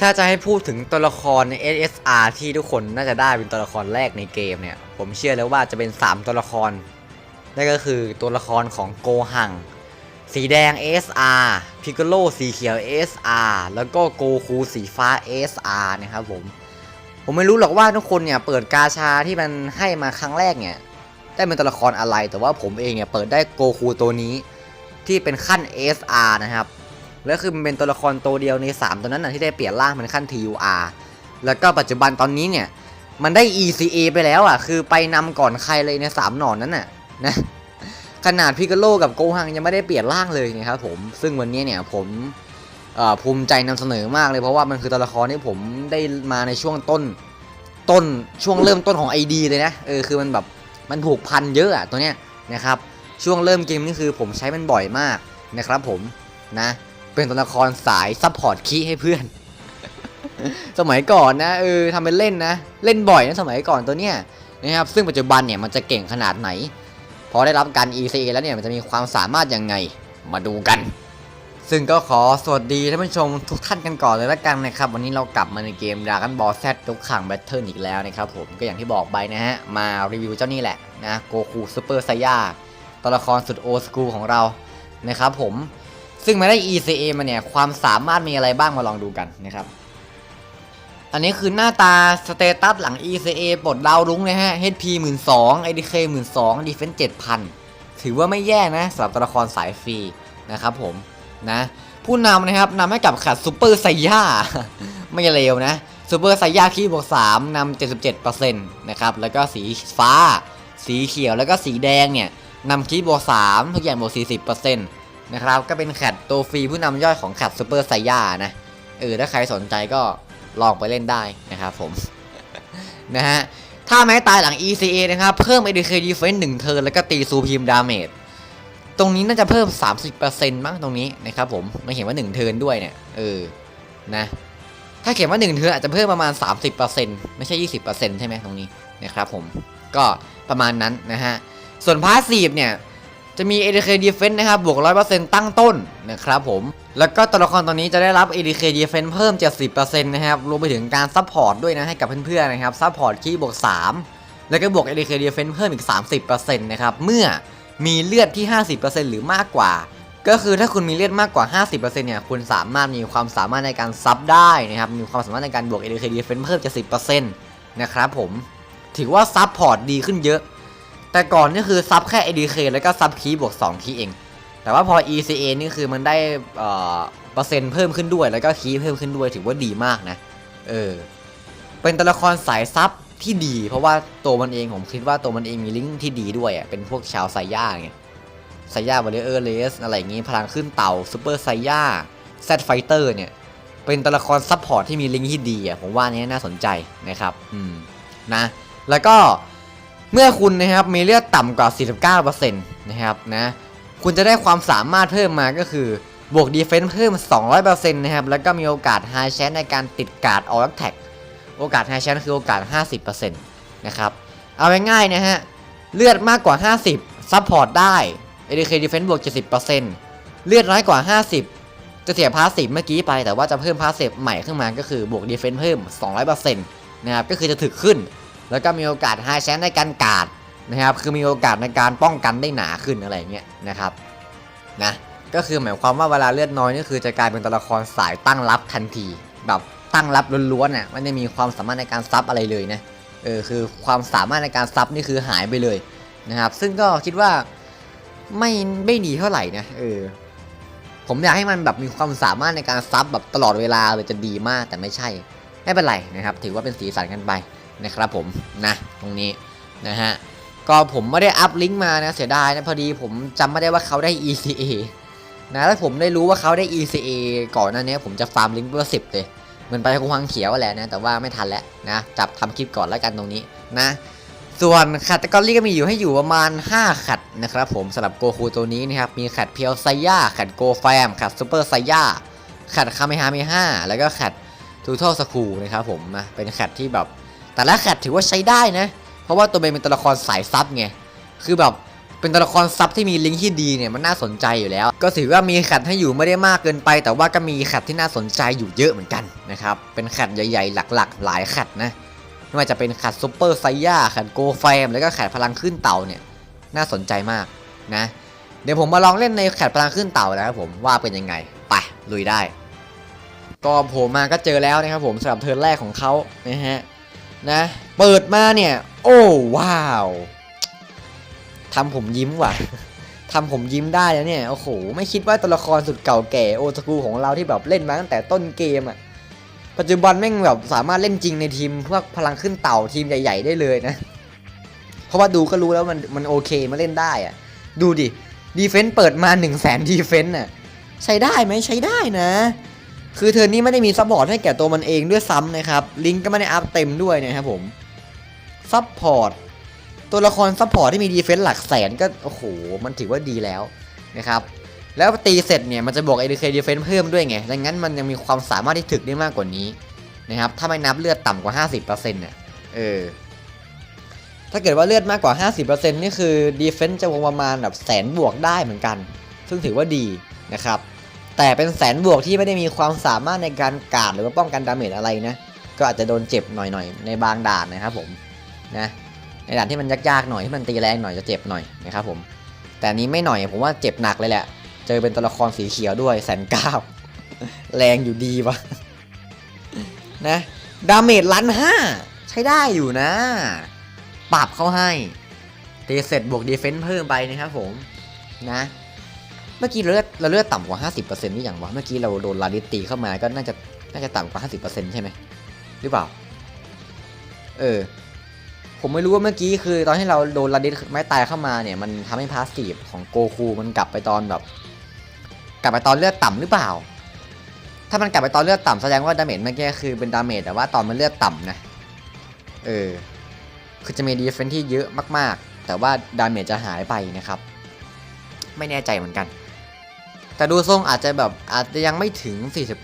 ถ้าจะให้พูดถึงตัวละครใน SSR ที่ทุกคนน่าจะได้เป็นตัวละครแรกในเกมเนี่ย ผมเชื่อแล้วว่าจะเป็น 3 ตัวละคร นั่นก็คือตัวละครของโกหัง สีแดง SR พิกโ o สีเขียว SR แล้วก็โกคูสีฟ้า SR นะครับผม ผมไม่รู้หรอกว่าทุกคนเนี่ยเปิดกาชาที่มันให้มาครั้งแรกเนี่ยได้เป็นตัวละครอะไร แต่ว่าผมเองเนี่ยเปิดได้โกคูตัวนี้ที่เป็นขั้น SR นะครับ แล้วคือมันเป็นตัวละครตัวเดียวใน 3 ตัวนั้นนะที่ได้เปลี่ยนร่างเป็นขั้น TUR แล้วก็ปัจจุบันตอนนี้เนี่ยมันได้ ECA ไปแล้วอะ คือไปนำก่อนใครเลยใน3หนอนนั้นน่ะนะขนาดพิกาโลกับโกฮังยังไม่ได้เปลี่ยนร่างเลยนะครับผมซึ่งวันนี้เนี่ยผมภูมิใจนำเสนอมากเลยเพราะว่ามันคือตัวละครที่ผมได้มาในช่วงต้นต้นช่วงเริ่มต้นของ ID เลยนะเออคือมันแบบมันผูกพันเยอะอะตัวเนี้ยนะครับช่วงเริ่มเกมนี่คือผมใช้มันบ่อยมากนะครับผมนะ เป็นตัวละครสายซัพพอร์ตคีย์ให้เพื่อน สมัยก่อนนะเออทำเป็นเล่นนะ เล่นบ่อยนะสมัยก่อนตัวเนี้ยนะครับซึ่งปัจจุบันเนี่ยมันจะเก่งขนาดไหน พอได้รับการ ECA แล้วเนี่ยมันจะมีความสามารถยังไงมาดูกัน ซึ่งก็ขอสวัสดีท่านผู้ชมทุกท่านกันก่อนเลยละกันนะครับ วันนี้เรากลับมาในเกม Dragon Ball Z ทุกขังแบทเทิลอีกแล้วนะครับผมก็อย่างที่บอกไปนะฮะ มารีวิวเจ้านี่แหละนะโกคูซูเปอร์ไซย่าตัวละครสุดโอสกูของเรานะครับผม ซึ่งมาได้ ECA มาเนี่ย ความสามารถมีอะไรบ้างมาลองดูกันนะครับ อันนี้คือหน้าตาสเตตัสหลัง ECA ปลดดาวรุ้งนะฮะ HP 12,000 IDK 12,000 Defense 7,000 ถือว่าไม่แย่นะสำหรับตัวละครสายฟรีนะครับผมนะผู้นำนะครับนำให้กับขัดซูเปอร์ไซย่าไม่เลวนะซูเปอร์ไซย่าคีบวก3นำ77%นะครับแล้วก็สีฟ้า สีเขียวแล้วก็สีแดงเนี่ยนำคีบวก3ทุกอย่างบวก40% นะครับก็เป็นแคดตัวฟรีผู้นำยอยของแคดซูเปอร์ไซย่านะเออถ้าใครสนใจก็ลองไปเล่นได้นะครับผม นะฮะ ถ้าแม้ตายหลัง ECA นะครับ เพิ่ม ADK Defense 1เทิร์นแล้วก็ตีซูพิมดาเมจตรงนี้น่าจะเพิ่ม 30%มั้งตรงนี้นะครับผมไม่เห็นว่า 1 เทิร์นด้วยเนี่ย เออ นะ ถ้าเขียนว่า 1 เทิร์นอาจจะเพิ่มประมาณ 30%ไม่ใช่ 20%ใช่ไหมตรงนี้นะครับผม ก็ประมาณนั้นนะฮะ ส่วนพาสซีฟเนี่ย จะมี ADK Defense นะครับ บวก 100%ตั้งต้นนะครับผม แล้วก็ตัวละครตัวนี้จะได้รับ ADK Defense เพิ่ม 70%นะครับ รวมไปถึงการซัพพอร์ตด้วยนะ ให้กับเพื่อนๆนะครับ ซัพพอร์ตคีย์บวก 3 แล้วก็บวก ADK Defense เพิ่มอีก 30%นะครับ เมื่อมีเลือดที่ 50%หรือมากกว่า ก็คือถ้าคุณมีเลือดมากกว่า 50%เนี่ย คุณสามารถมีความสามารถในการซับได้นะครับ มีความสามารถในการบวก ADK Defense เพิ่ม 70%นะครับผม ถือว่าซัพพอร์ตดีขึ้นเยอะ แต่ก่อนนี่คือซับแค่ ADK แล้วก็ซับคีบวก2คีเอง แต่ว่าพอ ECA นี่คือมันได้เปอร์เซ็นต์เพิ่มขึ้นด้วยแล้วก็คีเพิ่มขึ้นด้วยถือว่าดีมากนะ เออ เป็นตัวละครสายซับที่ดี เพราะว่าตัวมันเองผมคิดว่าตัวมันเองมีลิงก์ที่ดีด้วยอะเป็นพวกชาวไซย่าไงไซย่าบริเออร์เลสอะไรอย่างงี้พลังขึ้นเต่าซูเปอร์ไซย่าแซดไฟเตอร์เนี่ย เป็นตัวละครซับพอร์ตที่มีลิงก์ที่ดีอะผมว่าอันนี้น่าสนใจนะครับ อืมนะ แล้วก็ เมื่อคุณนะครับมีเลือดต่ำกว่า 49%นะครับนะ คุณจะได้ความสามารถเพิ่มมาก็คือบวกดีเฟนส์เพิ่ม 200%นะครับ แล้วก็มีโอกาส High Chance ในการติดการ์ด All Attack โอกาส High Chance คือโอกาส 50%นะครับ เอาง่ายๆนะฮะ เลือดมากกว่า 50 ซัพพอร์ตได้ ADK Defense บวก 70%เลือดน้อยกว่า 50 จะเสียพาสซีฟเมื่อกี้ไป แต่ว่าจะเพิ่มพาสซีฟใหม่ขึ้นมาก็คือบวกดีเฟนส์เพิ่ม 200%นะครับ ก็คือจะถึกขึ้น แล้วก็มีโอกาส High Chance ในการกาดนะครับ คือมีโอกาสในการป้องกันได้หนาขึ้นอะไรเงี้ยนะครับนะก็คือหมายความว่าเวลาเลือดน้อยนี่คือจะกลายเป็นตัวละครสายตั้งรับทันที แบบตั้งรับล้วนๆน่ะไม่ได้มีความสามารถในการซับอะไรเลยนะเออคือความสามารถในการซับนี่คือหายไปเลยนะครับ ซึ่งก็คิดว่าไม่ไม่ดีเท่าไหร่นะเออผมอยากให้มันแบบมีความสามารถในการซับแบบตลอดเวลาเลยจะดีมากแต่ไม่ใช่ ไม่เป็นไรนะครับ ถือว่าเป็นสีสันกันไป นะครับผมนะตรงนี้นะฮะก็ผมไม่ได้อัพลิงก์มานะเสียดายนะพอดีผมจำไม่ได้ว่าเขาได้ ECA นะถ้าผมได้รู้ว่าเขาได้ ECA ก่อนหน้านี้ผมจะฟาร์มลิงก์เบอร์สิบเลยเหมือนไปคงวังเขียวแหละนะแต่ว่าไม่ทันแล้วนะจับทำคลิปก่อนแล้วกันตรงนี้นะส่วนขัดตะกอรี่ก็มีอยู่ให้อยู่ประมาณ 5 ขัดนะครับผมสำหรับโกคูตัวนี้นะครับมีขัดเพียวไซย่าขัดโกแฟมขัดซูเปอร์ไซย่าขัดคาเมฮาเมฮ่าแล้วก็ขัดทูทอลสคูนะครับผมนะเป็นขัดที่แบบ แต่ละขัดถือว่าใช้ได้นะ เพราะว่าตัวเบนเป็นตัวละครสายซับไง คือแบบเป็นตัวละครซับที่มีลิงก์ที่ดีเนี่ยมันน่าสนใจอยู่แล้ว ก็ถือว่ามีแคทให้อยู่ไม่ได้มากเกินไป แต่ว่าก็มีแคทที่น่าสนใจอยู่เยอะเหมือนกันนะครับ เป็นแคทใหญ่ๆ หลักๆ หลายแคทนะไม่ว่าจะเป็นแคทซูเปอร์ไซย่าแคทโกแฟมแล้วก็แคทพลังขึ้นเต่าเนี่ยน่าสนใจมากนะ เดี๋ยวผมมาลองเล่นในแคทพลังขึ้นเต่าแล้วครับผมว่าเป็นยังไงไปลุยได้ ก็โผมมาก็เจอแล้วนะครับผมสำหรับเทิร์นแรกของเขานะฮะ นะ เปิดมาเนี่ย โอ้ว้าวทำผมยิ้มว่ะทำผมยิ้มได้แล้วเนี่ย โอ้โห ไม่คิดว่าตัวละครสุดเก่าแก่โอตากูของเราที่แบบเล่นมาตั้งแต่ต้นเกมอะปัจจุบันแม่งแบบสามารถเล่นจริงในทีมพวกพลังขึ้นเต่าทีมใหญ่ ๆ ได้เลยนะ เพราะว่าดูก็รู้แล้วมันมันโอเคมาเล่นได้อะดูดิ ดีเฟนต์เปิดมา1 0 0 0 0แสนดีเฟนต์น่ะ ใช้ได้ไหมใช้ได้นะ คือเธอนี้ไม่ได้มีซัพพอร์ตให้แก่ตัวมันเองด้วยซ้ำนะครับ ลิงก์ก็ไม่ได้อัพเต็มด้วยนะครับผมซัพพอร์ตตัวละครซัพพอร์ตที่มีดีเฟนส์หลักแสนก็โอ้โหมันถือว่าดีแล้วนะครับแล้วตีเสร็จเนี่ยมันจะบวก ADK Defense เพิ่มด้วยไงดังนั้นมันยังมีความสามารถที่ถึกได้มากกว่านี้นะครับถ้าไม่นับเลือดต่ำกว่า 50%เนี่ยเออถ้าเกิดว่าเลือดมากกว่า 50%นี่คือ Defense จะวงประมาณแบบแสนบวกได้เหมือนกัน ซึ่งถือว่าดีนะครับ แต่เป็นแสนบวกที่ไม่ได้มีความสามารถในการกาดหรือว่าป้องกันดาเมจอะไรนะ ก็อาจจะโดนเจ็บหน่อยๆ ในบางด่านนะครับผมนะในด่านที่มันยากๆหน่อยที่มันตีแรงหน่อยจะเจ็บหน่อยนะครับผมแต่นนี้ไม่หน่อยผมว่าเจ็บหนักเลยแหละ เจอเป็นตัวละครสีเขียวด้วยแสนเก้าแรงอยู่ดีวะนะดาเมจล้านห้าใช้ได้อยู่นะ ปรับเข้าให้ตีเสร็จบวกดีเฟนซ์เพิ่มไปนะครับผมนะ เมื่อกี้เราเลือดเราเลือดต่ำกว่า 50%นี่อย่างวะ เมื่อกี้เราโดนลาดิสตีเข้ามาก็น่าจะน่าจะต่ำกว่า 50%ใช่ไหมหรือเปล่า เออ ผมไม่รู้ว่าเมื่อกี้คือตอนที่เราโดนลาดิสไม้ตายเข้ามาเนี่ย มันทำให้พาสซีฟของโกคูมันกลับไปตอนแบบ กลับไปตอนเลือดต่ำหรือเปล่า ถ้ามันกลับไปตอนเลือดต่ำแสดงว่าดาเมจเมื่อกี้คือเป็นดาเมจแต่ว่าตอนมันเลือดต่ำนะ เออ คือจะมีดีเฟนที่เยอะมาก ๆ แต่ว่าดาเมจจะหายไปนะครับ ไม่แน่ใจเหมือนกัน แต่ดูทรงอาจจะแบบอาจจะยังไม่ถึง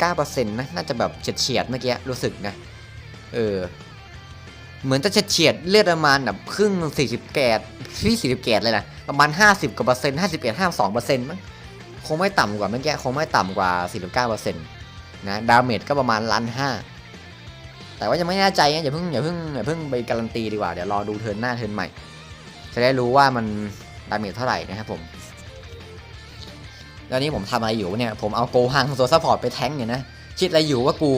49%นะ น่าจะแบบเฉียดเฉียดเมื่อกี้รู้สึกนะ เออ เหมือนจะเฉียดเฉียดเลือดประมาณแบบครึ่ง 40แกดที่40แกดเลยนะ ประมาณ 50กว่าเปอร์เซ็นต์51 52เปอร์เซ็นต์มั้ง คงไม่ต่ำกว่าเมื่อกี้ คงไม่ต่ำกว่า 49เปอร์เซ็นต์นะ ดาเมจก็ประมาณล้านห้า แต่ว่ายังไม่แน่ใจนะอย่าเพิ่งอย่าเพิ่งอย่าเพิ่งไปการันตีดีกว่า เดี๋ยวรอดูเทิร์นหน้าเทิร์นใหม่ จะได้รู้ว่ามันดาเมจเท่าไหร่นะครับผม แล้วนี้ผมทำอะไรอยู่เนี่ย ผมเอาโกฮังโซซัพพอร์ตไปแทงเนี่ยนะ คิดอะไรอยู่ว่ากู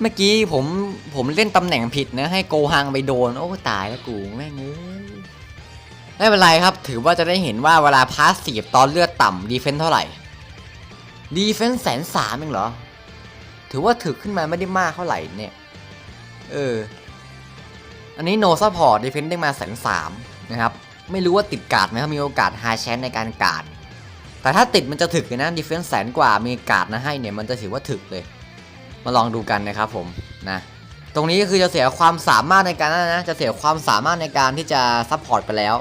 เมื่อกี้ผมผมเล่นตำแหน่งผิดนะ ให้โกฮังไปโดน โอ้ตายแล้วกูแม่งเอ้ยไม่เป็นไรครับ ถือว่าจะได้เห็นว่าเวลาพาสซีฟตอนเลือดต่ำดีเฟนส์เท่าไหร่ ดีเฟนส์แสนสามเองเหรอ ถือว่าถึกขึ้นมาไม่ได้มากเท่าไหร่เนี่ย เออ อันนี้โนซัพพอร์ตดีเฟนส์ได้มาแสนสามนะครับ ไม่รู้ว่าติดการ์ดไหมครับมีโอกาสไฮแชนในการการ์ด แต่ถ้าติดมันจะถึกเลยนะดีเฟนส์แสนกว่ามีการ์ดนะให้เนี่ยมันจะถือว่าถึกเลย มาลองดูกันนะครับผมนะตรงนี้ก็คือจะเสียความสามารถในการนะจะเสียความสามารถในการที่จะซัพพอร์ตไปแล้ว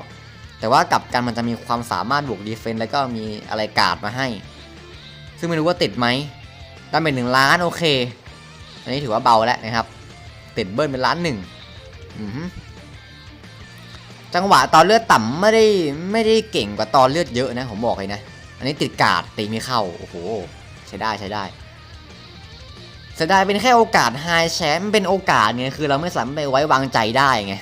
แต่ว่ากลับกันมันจะมีความสามารถบวกดีเฟนส์แล้วก็มีอะไรการ์ดมาให้ ซึ่งไม่รู้ว่าติดไหมได้เป็นหนึ่งล้านโอเค อันนี้ถือว่าเบาแล้วนะครับ ติดเบิ้ลเป็นล้านหนึ่งจังหวะตอนเลือดต่ำไม่ได้ไม่ได้เก่งกว่าตอนเลือดเยอะนะผมบอกเลยนะ อันนี้ติดกาดตีไม่เข้า โอ้โห ใช้ได้ใช้ได้เสียดายเป็นแค่โอกาสไฮแชมป์เป็นโอกาสไงคือเราไม่สามารถไปไว้วางใจได้ไง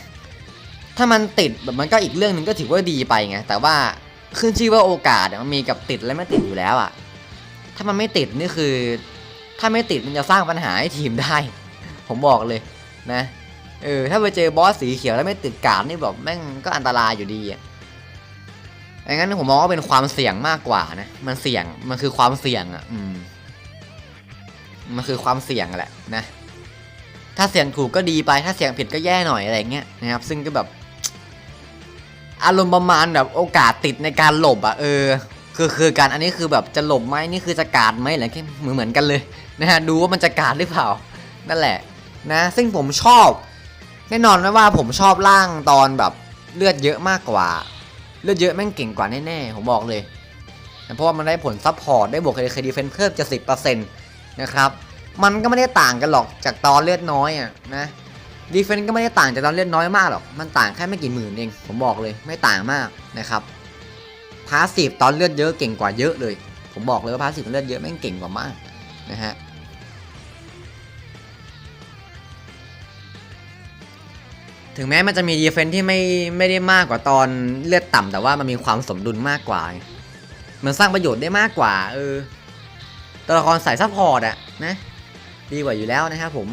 ถ้ามันติดแบบมันก็อีกเรื่องหนึ่งก็ถือว่าดีไปไงแต่ว่าขึ้นชื่อว่าโอกาสมันมีกับติดและไม่ติดอยู่แล้วอะถ้ามันไม่ติดนี่คือ ถ้าไม่ติดมันจะสร้างปัญหาให้ทีมได้ ผมบอกเลยนะเออถ้าไปเจอบอสสีเขียวแล้วไม่ติดกาดนี่แบบแม่งก็อันตรายอยู่ดีอะ ดังนั้นผมมองว่าเป็นความเสี่ยงมากกว่านะ มันเสี่ยง มันคือความเสี่ยงอะ อืม มันคือความเสี่ยงแหละนะ ถ้าเสี่ยงถูกก็ดีไป ถ้าเสี่ยงผิดก็แย่หน่อยอะไรเงี้ยนะครับ ซึ่งก็แบบ อารมณ์ประมาณแบบโอกาสติดในการหลบอะเออ คือคือการอันนี้คือแบบจะหลบไหมนี่คือจะการดไหมอะไรเหมือนเหมือนกันเลยนะฮะ ดูว่ามันจะการดหรือเปล่า นั่นแหละ นะ ซึ่งผมชอบ แน่นอนนะว่าผมชอบร่างตอนแบบเลือดเยอะมากกว่า เลือดเยอะแม่งเก่งกว่าแน่ๆ ผมบอกเลย เพราะว่ามันได้ผลซับพอร์ตได้บวกเคดีเฟนเพิ่มจะสิบเปอร์เซ็นต์นะครับ มันก็ไม่ได้ต่างกันหรอกจากตอนเลือดน้อยอะนะดีเฟนต์ก็ไม่ได้ต่างจากตอนเล่นน้อยมากหรอก มันต่างแค่ไม่กี่หมื่นเอง ผมบอกเลยไม่ต่างมากนะครับ พาสซีฟตอนเลือดเยอะเก่งกว่าเยอะเลย ผมบอกเลยว่าพาสซีฟตอนเลือดเยอะแม่งเก่งกว่ามากนะฮะ ถึงแม้มันจะมีดีเฟนที่ไม่ไม่ได้มากกว่าตอนเลือดต่ำแต่ว่ามันมีความสมดุลมากกว่า มันสร้างประโยชน์ได้มากกว่า เออ ตัวละครสายซัพพอร์ตอะนะดีกว่าอยู่แล้วนะครับผม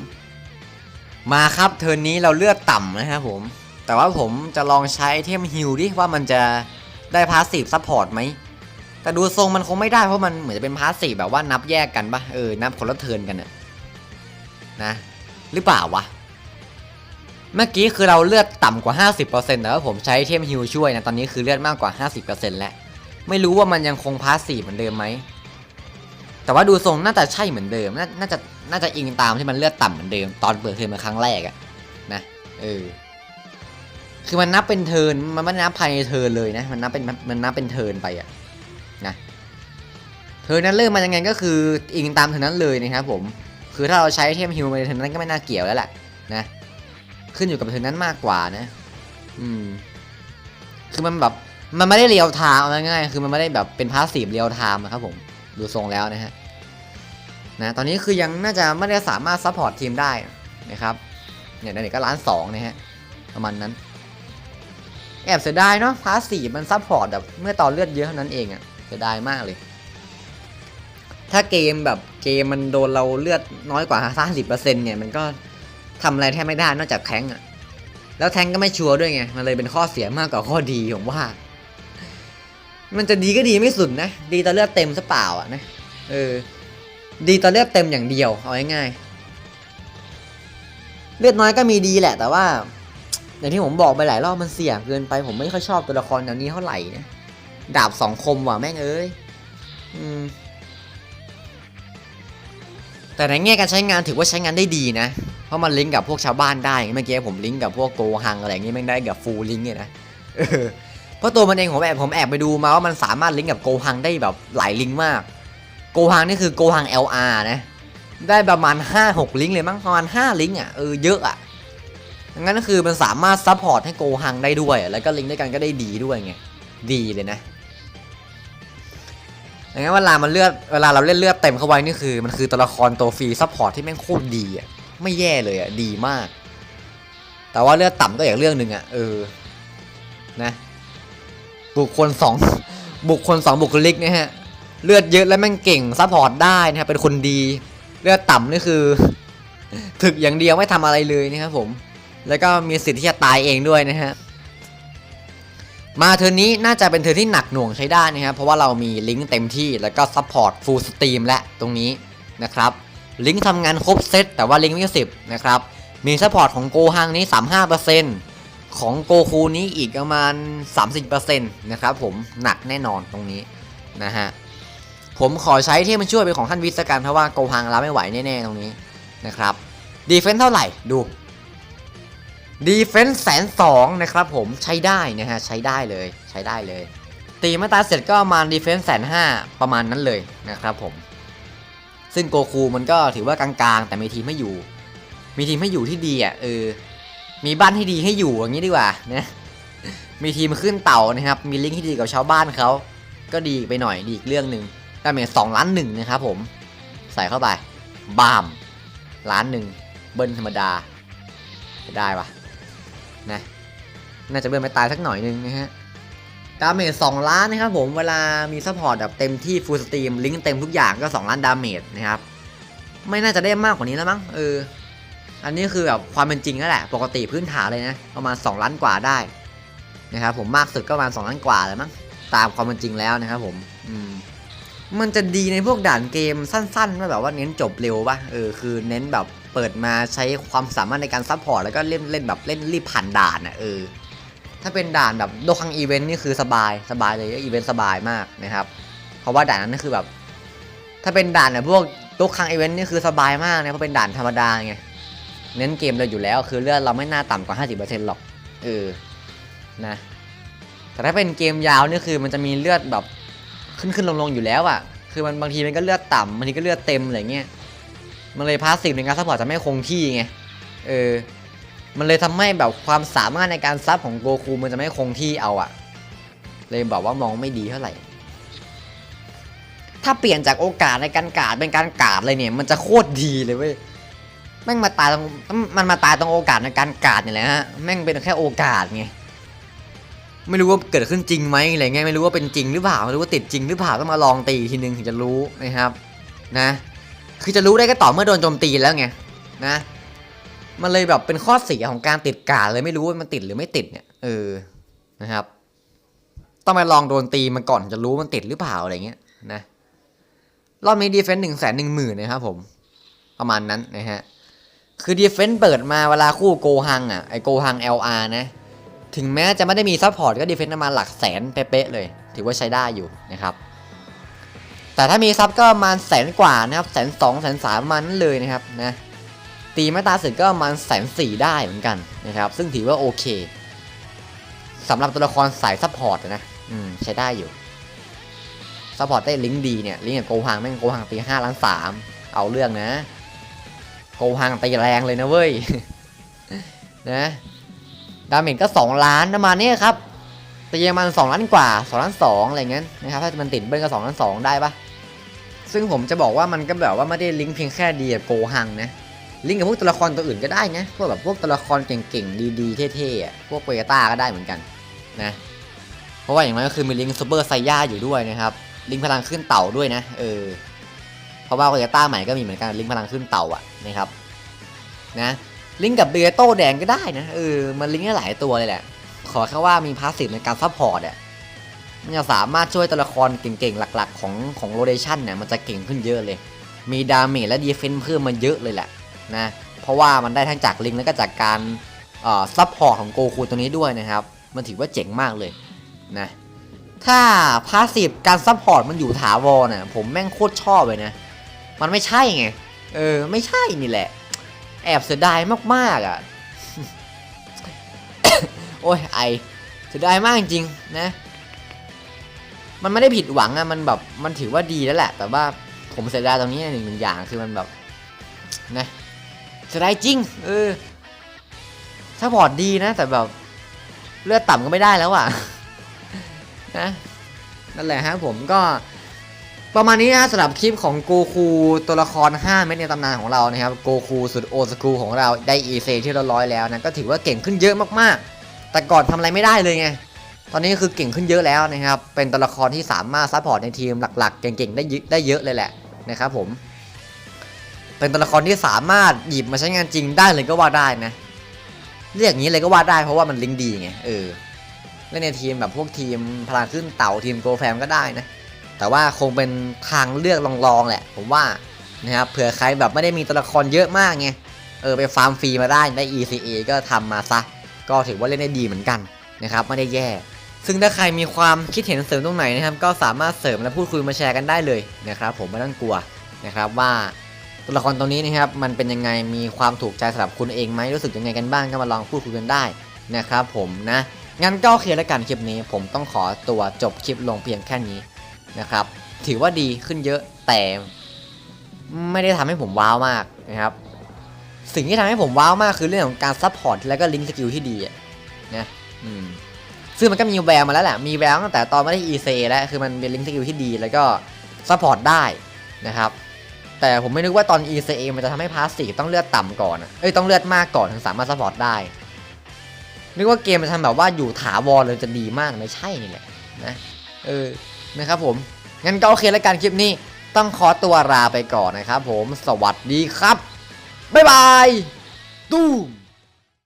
มาครับเทิร์นนี้เราเลือดต่ำนะครับผม แต่ว่าผมจะลองใช้ไอเทมฮิลดิว่ามันจะได้พาสซีฟซัพพอร์ตไหมแต่ดูทรงมันคงไม่ได้เพราะมันเหมือนจะเป็นพาสซีฟแบบว่านับแยกกันปะเออนับคนละเทิร์นกันอะนะ หรือเปล่าวะ เมื่อกี้คือเราเลือดต่ำกว่า 50%แต่ว่าผมใช้เทมฮิลช่วยนะตอนนี้คือเลือดมากกว่า 50%แล้วไม่รู้ว่ามันยังคงพาสซีเหมือนเดิมไหมแต่ว่าดูทรงน่าจะใช่เหมือนเดิมนน่าจะน่าจะอิงตามที่มันเลือดต่ำเหมือนเดิม ตอนเปิดเทอมครั้งแรกอะนะเออคือมันนับเป็นเทินมันไม่นับภายในเทินเลยนะ มันนับเป็นมันนับเป็นเทินไปอะนะเทินนั้นเริ่มมายังไงก็คืออิงตามเทินนั้นเลยนะครับผม คือถ้าเราใช้เทมฮิลในเทินนั้นก็ไม่น่าเกี่ยวแล้วแหละนะ ขึ้นอยู่กับเทิร์นนั้นมากกว่านะ อืม คือมันแบบมันไม่ได้เรียวไทม์เอาง่ายๆคือมันไม่ได้แบบเป็นพาสซีฟเรียวไทม์นะครับผมดูทรงแล้วนะฮะนะตอนนี้คือยังน่าจะไม่ได้สามารถซัพพอร์ตทีมได้นะครับเนี่ยนั่นก็ล้านสองนะฮะประมาณนั้นแอบเสียดายเนาะพาสซีฟมันซัพพอร์ตแบบเมื่อตอนเลือดเยอะเท่านั้นเองอะเสียดายมากเลย ถ้าเกมแบบเกมมันโดนเราเลือดน้อยกว่าห้าสิบเปอร์เซ็นต์เนี่ยมันก็ ทำอะไรแทบไม่ได้นอกจากแทงอะแล้วแทงก์ก็ไม่ชัวร์ด้วยไง มันเลยเป็นข้อเสียมากกว่าข้อดีผมว่า มันจะดีก็ดีไม่สุดนะ ดีตอนเลือดเต็มซะเปล่าอะนะ เออ ดีตอนเลือดเต็มอย่างเดียว เอาง่ายๆ เลือดน้อยก็มีดีแหละ แต่ว่า อย่างที่ผมบอกไปหลายรอบมันเสี่ยงเกินไป ผมไม่ค่อยชอบตัวละครแนวนี้เท่าไหร่นะ ดาบสองคมว่ะแม่งเอ้ย อืมแต่ในแง่การใช้งานถือว่าใช้งานได้ดีนะ เพราะมันลิงก์กับพวกชาวบ้านได้เมื่อกี้ผมลิงก์กับพวกโกฮังอะไรอย่างงี้แม่งได้กับฟูลลิงก์เนี่ยนะเพราะตัวมันเองผมแอบผมแอบไปดูมาว่ามันสามารถลิงก์กับโกฮังได้แบบหลายลิงก์มาก โกฮังนี่คือโกฮัง LR นะได้ประมาณ 5-6 ลิงก์เลยมั้งประมาณ5ลิงก์อะเออเยอะอะงั้นก็คือมันสามารถซัพพอร์ตให้โกฮังได้ด้วย แล้วก็ลิงก์ด้วยกันก็ได้ดีด้วยไงดีเลยนะงั้นเวลามันเลือดเวลาเราเล่นเลือดเต็มเข้าไว้นี่คือมันคือตัวละครตัวฟรีซัพพอร์ตที่แม่งโคตรดีอะ ไม่แย่เลยอะดีมาก แต่ว่าเลือดต่ำก็อย่างเรื่องหนึ่งอะเออนะบุคคลสองบุคคลสองบุคลิกนะฮะเลือดเยอะแล้วแม่งเก่งซัพพอร์ตได้นะครับเป็นคนดี เลือดต่ำนี่คือ ถึกอย่างเดียวไม่ทำอะไรเลยนะครับผม แล้วก็มีสิทธิ์ที่จะตายเองด้วยนะฮะมาเทอร์นนี้น่าจะเป็นเทอร์ที่หนักหน่วงใช้ได้นะครับเพราะว่าเรามีลิงก์เต็มที่แล้วก็ซัพพอร์ตฟูลสตรีมและตรงนี้นะครับ ลิงก์ทำงานครบเซตแต่ว่าลิงก์ไม่สิบนะครับมีซัพพอร์ตของโกฮังนี้ 35%ของโกคูนี้อีกประมาณ 30%นะครับผมหนักแน่นอนตรงนี้นะฮะผมขอใช้ที่มันช่วยเป็นของท่านวิศกันเพราะว่าโกพังรับไม่ไหวแน่ๆตรงนี้นะครับดีเฟนส์เท่าไหร่ดูดีเฟนส์แสนสองนะครับผมใช้ได้นะฮะใช้ได้เลยใช้ได้เลย ตีมาตาเสร็จก็ประมาณดีเฟนส์แสนห้าประมาณนั้นเลยนะครับผม ซึ่งโกคูมันก็ถือว่ากลางๆ แต่มีทีมให้อยู่ มีทีมให้อยู่ที่ดีอะเออ มีบ้านที่ดีให้อยู่อย่างนี้ดีกว่านะมีทีมขึ้นเต่านะครับ มีลิงก์ที่ดีกับชาวบ้านเขา ก็ดีไปหน่อยดีอีกเรื่องหนึ่งดาเมจสองล้านหนึ่งนะครับผม ใส่เข้าไป บาม ล้านหนึ่ง เบิ้ลธรรมดา ได้ปะนะ น่าจะเบิ้ลไม่ตายสักหน่อยนึงนะฮะ ดาเมจสองล้านนะครับผมเวลามีซัพพอร์ตแบบเต็มที่ฟูลสตรีมลิงก์เต็มทุกอย่างก็ 2 ล้านดาเมจนะครับ ไม่น่าจะได้มากกว่านี้แล้วมั้งเอออันนี้คือแบบความเป็นจริงนั่นแหละ ปกติพื้นฐานเลยนะประมาณ 2 ล้านกว่าได้นะครับผมมากสุดก็ประมาณ 2 ล้านกว่าเลยมั้งตามความเป็นจริงแล้วนะครับผมอืมมันจะดีในพวกด่านเกมสั้นๆว่าแบบว่าเน้นจบเร็วป่ะเออคือเน้นแบบเปิดมาใช้ความสามารถในการซัพพอร์ตแล้วก็เล่นเล่นแบบเล่นรีบผ่านด่านอะเออ ถ้าเป็นด่านแบบโดคังอีเวนต์นี่คือสบายสบายเลยอีเวนต์สบายมากนะครับ เพราะว่าด่านนั้นนี่คือแบบ ถ้าเป็นด่านแบบพวกโดคังอีเวนต์นี่คือสบายมากนะเพราะเป็นด่านธรรมดาไงเน้นเกมเราอยู่แล้ว คือเลือดเราไม่น่าต่ำกว่า 50%หรอกเออนะแต่ถ้าเป็นเกมยาวนี่คือมันจะมีเลือดแบบขึ้นขึ้นลงลงอยู่แล้วอะ่ะ คือมันบางทีมันก็เลือดต่ำบางทีก็เลือดเต็มอะไรเงี้ย มันเลยพาสซีฟในการซัพพอร์ตจะไม่คงที่ไง เออ มันเลยทำให้แบบความสามารถในการซับของโกคูมันจะไม่คงที่เอาอะเลยแบบว่ามองไม่ดีเท่าไหร่ ถ้าเปลี่ยนจากโอกาสในการกาดเป็นการกาดเลยเนี่ย มันจะโคตรดีเลยเว้ยแม่งมาตายตรงมันมาตายตรงโอกาสในการกาดนี่แหละฮะแม่งเป็นแค่โอกาสไงไม่รู้ว่าเกิดขึ้นจริงไหมอะไรเงี้ยไม่รู้ว่าเป็นจริงหรือเปล่าไม่รู้ว่าติดจริงหรือเปล่าต้องมาลองตีทีนึงถึงจะรู้นะครับ นะ คือจะรู้ได้ก็ต่อเมื่อโดนโจมตีแล้วไงนะ มันเลยแบบเป็นข้อเสียของการติดกาดเลยไม่รู้ว่ามันติดหรือไม่ติดเนี่ยเออนะครับ ต้องไปลองโดนตีมันก่อนจะรู้มันติดหรือเปล่าอะไรเงี้ยนะรอบนี้ดีเฟนซ์หนึ่งแสนหนึ่งหมื่นนะครับผมประมาณนั้นนะฮะคือดีเฟนซ์เปิดมาเวลาคู่โกฮังอะไอโกฮัง LR นะ ถึงแม้จะไม่ได้มีซัพพอร์ตก็ดีเฟนซ์ประมาณหลักแสนเป๊ะๆเลย ถือว่าใช้ได้อยู่นะครับ แต่ถ้ามีซับก็ประมาณแสนกว่านะครับแสนสองแสนสามประมาณนั้นเลยนะครับนะ ตีมตาสึกก็ประมาณแสนสี่ได้เหมือนกันนะครับ ซึ่งถือว่าโอเคสำหรับตัวละครสายซัพพอร์ตนะอืมใช้ได้อยู่ซัพพอร์ตได้ลิงก์ดีเนี่ยลิงก์กับโกฮังแม่งโกฮังตีห้าล้านสามเอาเรื่องนะ โกฮังตีแรงเลยนะเว้ยนะดาเมจก็ 2 ล้านประมาณนี้ครับตีประมาณ2ล้านกว่า2ล้าน2อะไรเงี้ยนะครับถ้ามันติดเบิ้ลก็2ล้าน2ได้ปะซึ่งผมจะบอกว่ามันก็แบบว่าไม่ได้ลิงก์เพียงแค่ดีกับโกฮังนะ ลิงก์กับพวกตัวละครตัวอื่นก็ได้นะพวกแบบพวกตัวละครเก่งๆดีๆเท่ๆอะพวกเวต้าก็ได้เหมือนกันนะเพราะว่าอย่างน้อยก็คือมีลิงก์ซูเปอร์ไซย่าอยู่ด้วยนะครับลิงก์พลังขึ้นเต่าด้วยนะเออเพราะว่าโคยาต้าใหม่ก็มีเหมือนกันลิงก์พลังขึ้นเต่าอะนะครับนะลิงก์กับเบโต้แดงก็ได้นะเออมันลิงก์ได้หลายตัวเลยแหละขอแค่ว่ามีพาสซีฟในการซัพพอร์ตอะมันจะสามารถช่วยตัวละครเก่งๆหลักๆ ของของโรเดชันเนี่ยมันจะเก่งขึ้นเยอะเลย มีดาเมจและดีเฟนส์เพิ่มมาเยอะเลยแหละ นะเพราะว่ามันได้ทั้งจากลิงแล้วก็จากการซัพพอร์ตของโกคูตัวนี้ด้วยนะครับ มันถือว่าเจ๋งมากเลยนะถ้าพาสซีฟการซัพพอร์ตมันอยู่ถาวรน่ะผมแม่งโคตรชอบเลยนะ มันไม่ใช่ไง เออ ไม่ใช่นี่แหละ แอบเสียดายมากๆอะ โอ้ยไอเสียดายมากจริงๆนะ มันไม่ได้ผิดหวังอะมันแบบ มันถือว่าดีแล้วแหละ แต่ว่าผมเสียดายตรงนี้หนึ่งอย่างคือมันแบบ นะ เสียดายจริง เออซัพพอร์ตดีนะ แต่แบบ เลือดต่ำก็ไม่ได้แล้วอะ นะ นั่นแหละฮะผมก็ประมาณนี้นะสำหรับคลิปของโกคูตัวละคร 5 เม็ดในตำนานของเรานะครับโกคูสุดโอสกูของเราได้ e ีเซที่เราร้อยแล้วนะก็ถือว่าเก่งขึ้นเยอะมากๆ แต่ก่อนทำอะไรไม่ได้เลยไงตอนนี้คือเก่งขึ้นเยอะแล้วนะครับเป็นตัวละครที่สามารถซัพพอร์ตในทีมหลักๆ เก่งๆได้เยอะได้เยอะเลยแหละนะครับผม เป็นตัวละครที่สามารถหยิบมาใช้งานจริงได้เลยก็ว่าได้นะ เรียกอย่างนี้เลยก็ว่าได้เพราะว่ามันลิงก์ดีไงเออเล่นในทีมแบบพวกทีมพลังขึ้นเต่าทีมโกแฟมก็ได้นะ แต่ว่าคงเป็นทางเลือกลองๆแหละ ผมว่านะครับเผื่อใครแบบไม่ได้มีตัวละครเยอะมากไงเออไปฟาร์มฟรีมาได้ได้ ECA ก็ทำมาซะ ก็ถือว่าเล่นได้ดีเหมือนกันนะครับไม่ได้แย่ ซึ่งถ้าใครมีความคิดเห็นเสริมตรงไหนนะครับ ก็สามารถเสริมและพูดคุยมาแชร์กันได้เลยนะครับ ผมไม่ต้องกลัวนะครับว่า ตัวละครตัวนี้นะครับมันเป็นยังไงมีความถูกใจสำหรับคุณเองไหมรู้สึกยังไงกันบ้างก็มาลองพูดคุยกันได้นะครับผมนะงั้นก็โอเคแล้วกันคลิปนี้ ผมต้องขอตัวจบคลิปลงเพียงแค่นี้นะครับ ถือว่าดีขึ้นเยอะแต่ไม่ได้ทำให้ผมว้าวมากนะครับ สิ่งที่ทำให้ผมว้าวมากคือเรื่องของการซัพพอร์ตแล้วก็ลิงก์สกิลที่ดีนะอืมซึ่งมันก็มีแววมาแล้วแหละมีแววตั้งแต่ตอนไม่ได้ EC แล้วคือมันเป็นลิงก์สกิลที่ดีแล้วก็ซัพพอร์ตได้นะครับ แต่ผมไม่นึกว่าตอน ECA มันจะทำให้พาสีต้องเลือดต่ำก่อนอะเอ้ยต้องเลือดมากก่อนถึงสามารถสปอร์ตได้ นึกว่าเกมมันทำแบบว่าอยู่ถาวรเลยจะดีมากไม่ใช่นี่แหละนะเออนะครับผม งั้นก็โอเคแล้วกันคลิปนี้ ต้องขอตัวลาไปก่อนนะครับผมสวัสดีครับ บ๊ายบาย ตูม